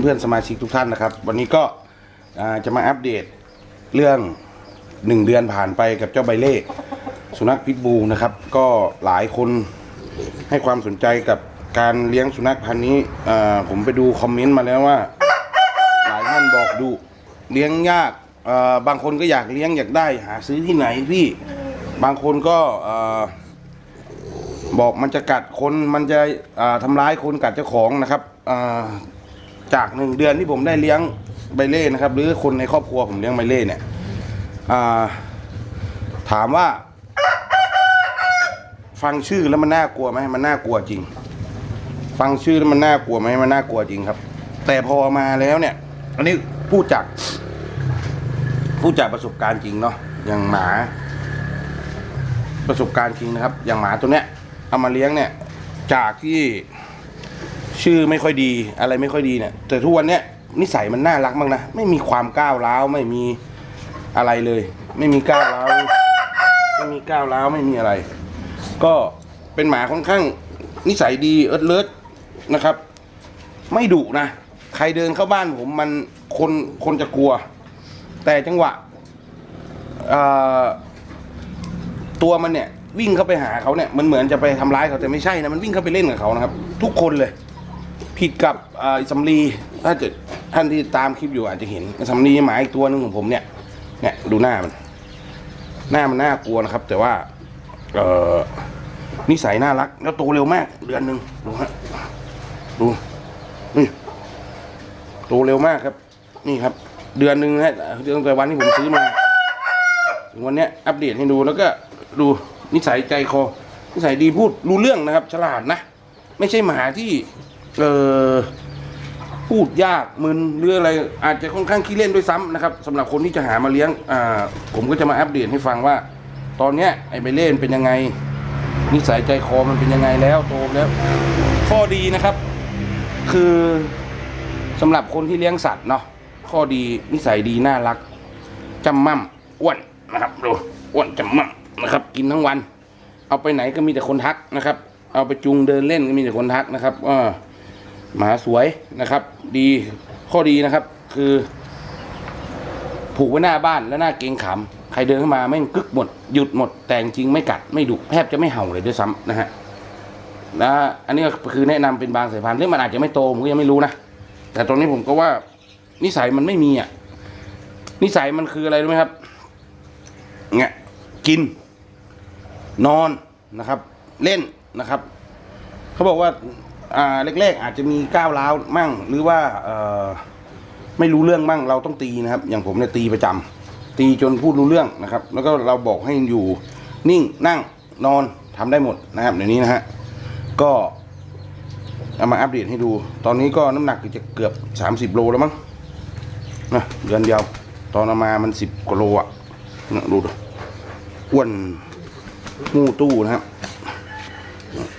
เพื่อนๆสมาชิกทุกท่านนะครับ วันนี้ก็จะมาอัปเดตเรื่องหนึ่งเดือนผ่านไปกับเจ้าใบเล่สุนัขพิษบูนะครับ ก็หลายคนให้ความสนใจกับการเลี้ยงสุนัขพันธุ์นี้ผมไปดูคอมเมนต์มาแล้วว่า หลายท่านบอกดูเลี้ยงยากบางคนก็อยากเลี้ยงอยากได้ หาซื้อที่ไหนพี่บางคนก็บอกมันจะกัดคนมันจะทำร้ายคนกัดเจ้าของนะครับ จากหนึ่งเดือนที่ผมได้เลี้ยงใบเล่นะครับ หรือคนในครอบครัวผมเลี้ยงใบเล่เนี่ยถามว่า ฟังชื่อแล้วมันน่ากลัวไหมมันน่ากลัวจริง ฟังชื่อแล้วมันน่ากลัวไหมมันน่ากลัวจริงครับ แต่พอมาแล้วเนี่ย อันนี้พูดจากพูดจากประสบการณ์จริงเนาะอย่างหมา ประสบการณ์จริงนะครับ อย่างหมาตัวเนี้ยเอามาเลี้ยงเนี่ย จากที่ ชื่อไม่ค่อยดีอะไรไม่ค่อยดีเนี่ย แต่ทุกวันเนี้ยนิสัยมันน่ารักมากนะ ไม่มีความก้าวร้าวไม่มีอะไรเลย ไม่มีก้าวร้าวไม่มีก้าวร้าวไม่มีอะไร ก็เป็นหมาค่อนข้างนิสัยดีเอิร์ดเลิศนะครับ ไม่ดุนะ ใครเดินเข้าบ้านผมมันคนคนจะกลัว แต่จังหวะตัวมันเนี่ยวิ่งเข้าไปหาเขาเนี่ยมันเหมือนจะไปทำร้ายเขาแต่ไม่ใช่นะมันวิ่งเข้าไปเล่นกับเขานะครับ ทุกคนเลย ผิดกับเอ่อสำลีถ้าเกิดท่านที่ตามคลิปอยู่อาจจะเห็นสำลีหมาอีกตัวหนึ่งของผมเนี่ยเนี่ยดูหน้ามัน หน้ามันน่ากลัวนะครับ แต่ว่า เออนิสัยน่ารัก แล้วโตเร็วมาก เดือนหนึ่งดูฮะดูนี่โตเร็วมากครับ นี่ครับ เดือนหนึ่งนะฮะตั้งแต่วันที่ผมซื้อมาถึงวันนี้อัปเดตให้ดูแล้วก็ดูนิสัยใจคอนิสัยดีพูดรู้เรื่องนะครับ ฉลาดนะ ไม่ใช่หมาที่ เออพูดยากมึนหรืออะไรอาจจะค่อนข้างขี้เล่นด้วยซ้ำนะครับสำหรับคนที่จะหามาเลี้ยงอ่าผมก็จะมาอัปเดตให้ฟังว่า ตอนเนี้ยไอ้ใบเล่นเป็นยังไง นิสัยใจคอมันเป็นยังไงแล้วโตแล้ว ข้อดีนะครับ คือสำหรับคนที่เลี้ยงสัตว์เนาะข้อดีนิสัยดีน่ารักจำมั่มอ้วนนะครับดูอ้วนจำมั่มนะครับ กินทั้งวัน เอาไปไหนก็มีแต่คนทักนะครับ เอาไปจูงเดินเล่นก็มีแต่คนทักนะครับอ่า หมาสวยนะครับ ดีข้อดีนะครับ คือ ผูกไว้หน้าบ้านแล้วหน้าเกงขำใครเดินเข้ามาไม่งกึกหมด หยุดหมด แต่จริงไม่กัดไม่ดุแทบจะไม่เห่าเลยด้วยซ้ำนะฮะนะอันนี้ก็คือแนะนำเป็นบางสายพันธุ์เรื่องมันอาจจะไม่โตผมก็ยังไม่รู้นะแต่ตรงนี้ผมก็ว่า นิสัยมันไม่มีอะนิสัยมันคืออะไรรู้ไหมครับเนี่ยกิน นอนนะครับ เล่นนะครับ เขาบอกว่า อ่าแรกๆอาจจะมีก้าวร้าวมั่ง หรือว่าเอ่อไม่รู้เรื่องบ้างเราต้องตีนะครับ อย่างผมเนี่ยตีประจำตีจนพูดรู้เรื่องนะครับ แล้วก็เราบอกให้อยู่นิ่งนั่งนอนทำได้หมดนะครับเดี๋ยวนี้นะฮะก็เอามาอัปเดตให้ดู ตอนนี้ก็น้ำหนักจะเกือบ 30 โลแล้วมั้งนะเดือนเดียว ตอนเอามามัน 10กว่าโลอะนะดูดิอ้วนมู่ตู้นะครับ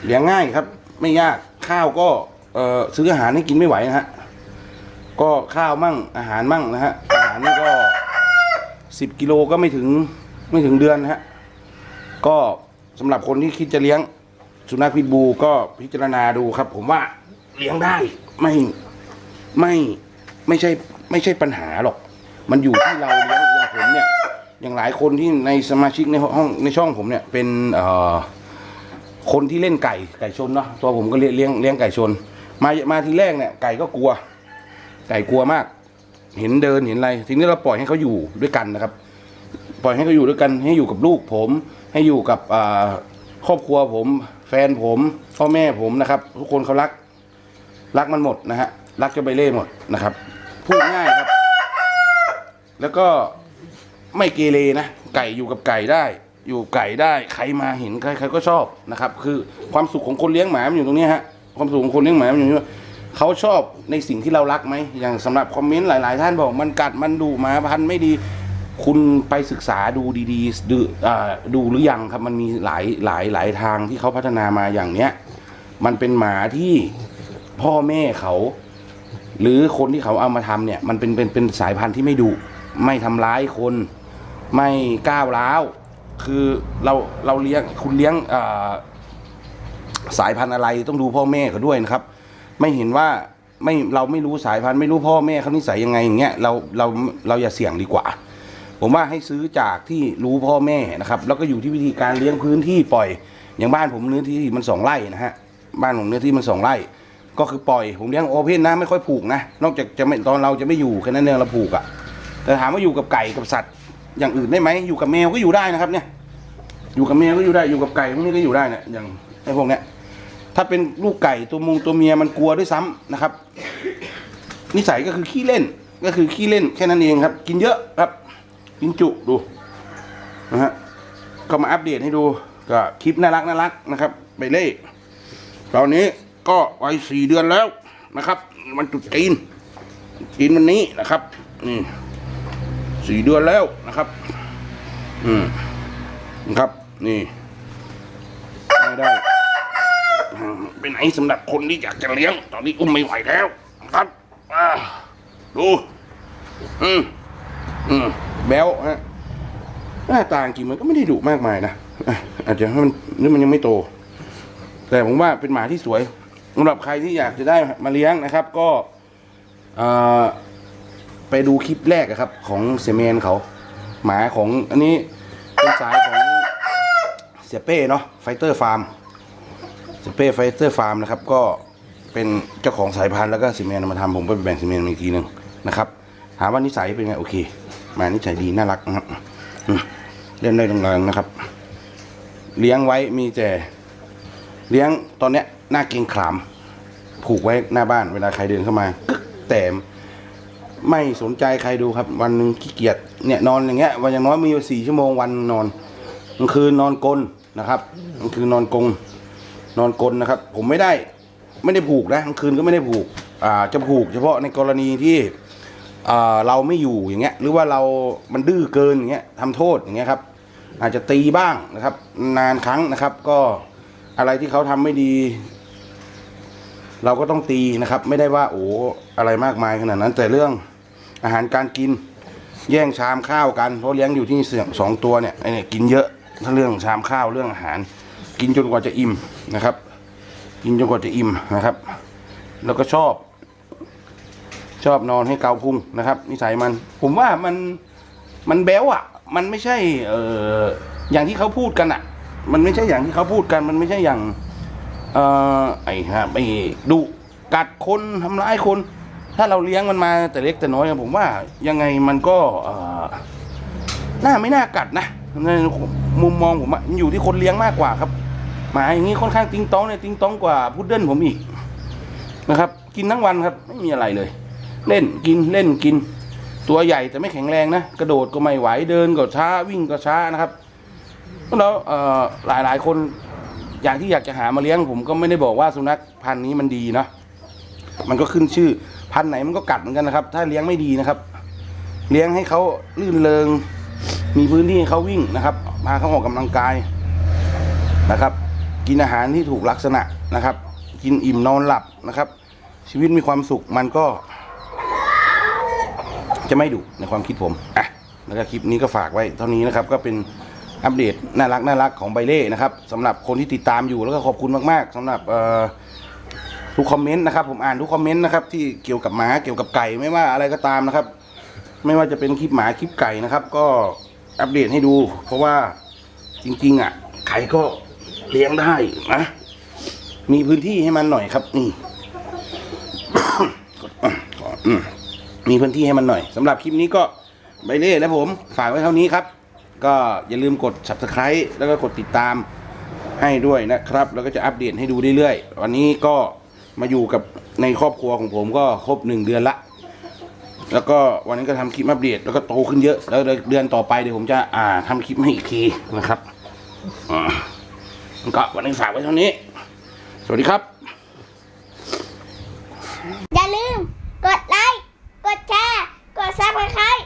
เลี้ยงง่ายครับ ไม่ยาก ข้าวก็เอ่อซื้ออาหารให้กินไม่ไหวนะฮะก็ข้าวมั่งอาหารมั่งนะฮะอาหารนี่ก็สิบกิโลก็ไม่ถึงไม่ถึงเดือนนะฮะก็สำหรับคนที่คิดจะเลี้ยงสุนัขพิษบูก็พิจารณาดูครับ ผมว่าเลี้ยงได้ไม่ไม่ไม่ใช่ไม่ใช่ปัญหาหรอก มันอยู่ที่เราเลี้ยงอย่างผมเนี่ย อย่างหลายคนที่ในสมาชิกในห้องในช่องผมเนี่ยเป็นเอ่อ คนที่เล่นไก่ไก่ชนเนาะตัวผมก็เลี้ยงเลี้ยงไก่ชน มามาทีแรกเนี่ยไก่ก็กลัว ไก่กลัวมาก เห็นเดินเห็นอะไรทีนี้เราปล่อยให้เขาอยู่ด้วยกันนะครับ ปล่อยให้เขาอยู่ด้วยกัน ให้อยู่กับลูกผม ให้อยู่กับครอบครัวผม แฟนผมพ่อแม่ผมนะครับ ทุกคนเขารัก รักมันหมดนะฮะรักจ้าใบเล่หมดนะครับพูดง่ายครับ แล้วก็ไม่เกเรนะไก่อยู่กับไก่ได้ อยู่ไก่ได้ใครมาเห็นใครใครก็ชอบนะครับ คือความสุขของคนเลี้ยงหมามันอยู่ตรงนี้ฮะความสุขของคนเลี้ยงหมามันอยู่ตรงนี้ว่าเขาชอบในสิ่งที่เรารักไหมอย่างสำหรับคอมเมนต์หลาย ๆ ท่านบอกมันกัดมันดุหมาพันธุ์ไม่ดี คุณไปศึกษาดูดีๆดูดูหรือยังครับมันมีหลายหลายหลายทางที่เขาพัฒนามาอย่างเนี้ยมันเป็นหมาที่พ่อแม่เขา หรือคนที่เขาเอามาทำเนี่ย มันเป็นเป็นเป็นสายพันธุ์ที่ไม่ดุไม่ทำร้ายคน ไม่ก้าวร้าว คือเราเราเลี้ยงคุณเลี้ยงสายพันธุ์อะไรต้องดูพ่อแม่เขาด้วยนะครับ ไม่เห็นว่าไม่เราไม่รู้สายพันธุ์ไม่รู้พ่อแม่เขานิสัยยังไงอย่างเงี้ยเราเราเราอย่าเสี่ยงดีกว่า ผมว่าให้ซื้อจากที่รู้พ่อแม่นะครับ แล้วก็อยู่ที่วิธีการเลี้ยงพื้นที่ปล่อย อย่างบ้านผมเนื้อที่มันสองไร่นะฮะบ้านผมเนื้อที่มันสองไร่ก็คือปล่อยผมเลี้ยงโอเพนนะไม่ค่อยผูกนะนอกจากจะไม่ตอนเราจะไม่อยู่แค่นั้นเองเราผูกอะแต่ถามว่าอยู่กับไก่กับสัตว์ อย่างอื่นได้ไหมอยู่กับแมวก็อยู่ได้นะครับ เนี่ย อยู่กับแมวก็อยู่ได้อยู่กับไก่พวกนี้ก็อยู่ได้เนี่ยอย่างไอ้พวกเนี้ยถ้าเป็นลูกไก่ตัวมุงตัวเมียมันกลัวด้วยซ้ำนะครับ นิสัยก็คือขี้เล่นก็คือขี้เล่นแค่นั้นเองครับ กินเยอะครับ กินจุดูนะฮะก็มาอัปเดตให้ดูก็คลิปน่ารักน่ารักนะครับไปเล่ตอนนี้ก็วัยสี่เดือนแล้วนะครับ มันจุดจีนจีนวันนี้นะครับนี่ สี่เดือนแล้วนะครับ อืมนะครับ นี่ ไม่ได้ไปไหนสำหรับคนที่อยากจะเลี้ยง ตอนนี้อุ้มไม่ไหวแล้วนะครับดูอืมอืมแบลฮะหน้าตาจริงมันก็ไม่ได้ดุมากมายนะอาจจะให้มันนี่มันยังไม่โต แต่ผมว่าเป็นหมาที่สวยสำหรับใครที่อยากจะได้มาเลี้ยงนะครับ ก็อ่อ ไปดูคลิปแรกอะครับ ของเซเมนเขา หมาของอันนี้เป็นสายของเสียเป้เนาะไฟเตอร์ฟาร์มเสียเปรย์ไฟเตอร์ฟาร์มนะครับ ก็เป็นเจ้าของสายพันธุ์แล้วก็เซีเมนมาทำผมก็ไปแบ่งซีเมนมาอีกทีหนึ่งนะครับถามว่านิสัยเป็นไงโอเคหมานิสัยดีน่ารักนะครับเล่นได้แรงๆนะครับ เลี้ยงไว้มีแต่เลี้ยงตอนเนี้ยหน้าเกงขาม ผูกไว้หน้าบ้านเวลาใครเดินเข้ามากึกแต่ ไม่สนใจใครดูครับ วันหนึ่งขี้เกียจเนี่ยนอนอย่างเงี้ยวันอย่างน้อยมีอยู่สี่ชั่วโมงวันนอนกลางคืนนอนกลนนะครับกลางคืนนอนกงนอนกลนนะครับ ผมไม่ได้ไม่ได้ผูกนะกลางคืนก็ไม่ได้ผูกอ่าจะผูก เฉพาะในกรณีที่อ่าเราไม่อยู่อย่างเงี้ย หรือว่าเรามันดื้อเกินอย่างเงี้ยทำโทษอย่างเงี้ยครับ อาจจะตีบ้างนะครับ นานครั้งนะครับ ก็อะไรที่เขาทำไม่ดี เราก็ต้องตีนะครับ ไม่ได้ว่าโอ้อะไรมากมายขนาดนั้นแต่เรื่อง อาหารการกิน แย่งชามข้าวกันเพราะเลี้ยงอยู่ที่เสี่ยงสองตัวเนี่ยไอ้เนี่ยกินเยอะถ้าเรื่องชามข้าวเรื่องอาหาร กินจนกว่าจะอิ่มนะครับ กินจนกว่าจะอิ่มนะครับ แล้วก็ชอบ ชอบนอนให้เกาพุงนะครับ นิสัยมัน ผมว่ามันมันแบ้วอะ มันไม่ใช่เอออย่างที่เขาพูดกันอะ มันไม่ใช่อย่างที่เขาพูดกัน มันไม่ใช่อย่างเออไอ้ฮะไอ้ดุกัดคนทำร้ายคน ถ้าเราเลี้ยงมันมาแต่เล็กแต่น้อยผมว่ายังไงมันก็น่าไม่น่ากัดนะในมุมมองผมอะมันอยู่ที่คนเลี้ยงมากกว่าครับหมาอย่างนี้ค่อนข้างติงตองเนี่ยติงตองกว่าพุดเดิ้ลผมอีกนะครับ กินทั้งวันครับ ไม่มีอะไรเลย เล่นกินเล่นกิน ตัวใหญ่แต่ไม่แข็งแรงนะ กระโดดก็ไม่ไหวเดินก็ช้าวิ่งก็ช้านะครับแล้วหลายหลายคนอย่างที่อยากจะหามาเลี้ยงผมก็ไม่ได้บอกว่าสุนัขพันธุ์นี้มันดีนะมันก็ขึ้นชื่อ พันไหนมันก็กัดเหมือนกันนะครับ ถ้าเลี้ยงไม่ดีนะครับ เลี้ยงให้เขาลื่นเริงมีพื้นที่ให้เขาวิ่งนะครับ พาเขาออกกำลังกายนะครับ กินอาหารที่ถูกลักษณะนะครับ กินอิ่มนอนหลับนะครับ ชีวิตมีความสุขมันก็ จะไม่ดุในความคิดผมอะแล้วก็คลิปนี้ก็ฝากไว้เท่านี้นะครับ ก็เป็นอัปเดตน่ารักน่ารักของไบเล่นะครับสำหรับคนที่ติดตามอยู่แล้วก็ขอบคุณมาก ๆสำหรับเอ่อ ทุกคอมเมนต์นะครับผมอ่านทุกคอมเมนต์นะครับที่เกี่ยวกับหมาเกี่ยวกับไก่ไม่ว่าอะไรก็ตามนะครับ ไม่ว่าจะเป็นคลิปหมาคลิปไก่นะครับ ก็อัปเดตให้ดู เพราะว่าจริง ๆ อะใครก็เลี้ยงได้นะมีพื้นที่ให้มันหน่อยครับนี่มีพื้นที่ให้มันหน่อยสำหรับคลิปนี้ก็ใบเล่และผม ฝากไว้เท่านี้ครับ ก็อย่าลืมกด subscribe แล้วก็กดติดตามให้ด้วยนะครับ แล้วก็จะอัปเดตให้ดูเรื่อยๆวันนี้ก็ มาอยู่กับในครอบครัวของผมก็ครบหนึ่งเดือนละ แล้วก็วันนี้ก็ทำคลิปมาเบียดแล้วก็โตขึ้นเยอะ แล้วเดือนต่อไปเดี๋ยวผมจะอ่าทำคลิปให้อีกทีนะครับก็วันนี้ฝากไว้เท่านี้ สวัสดีครับ อย่าลืม กดไลค์ กดแชร์ กดซับสไครต์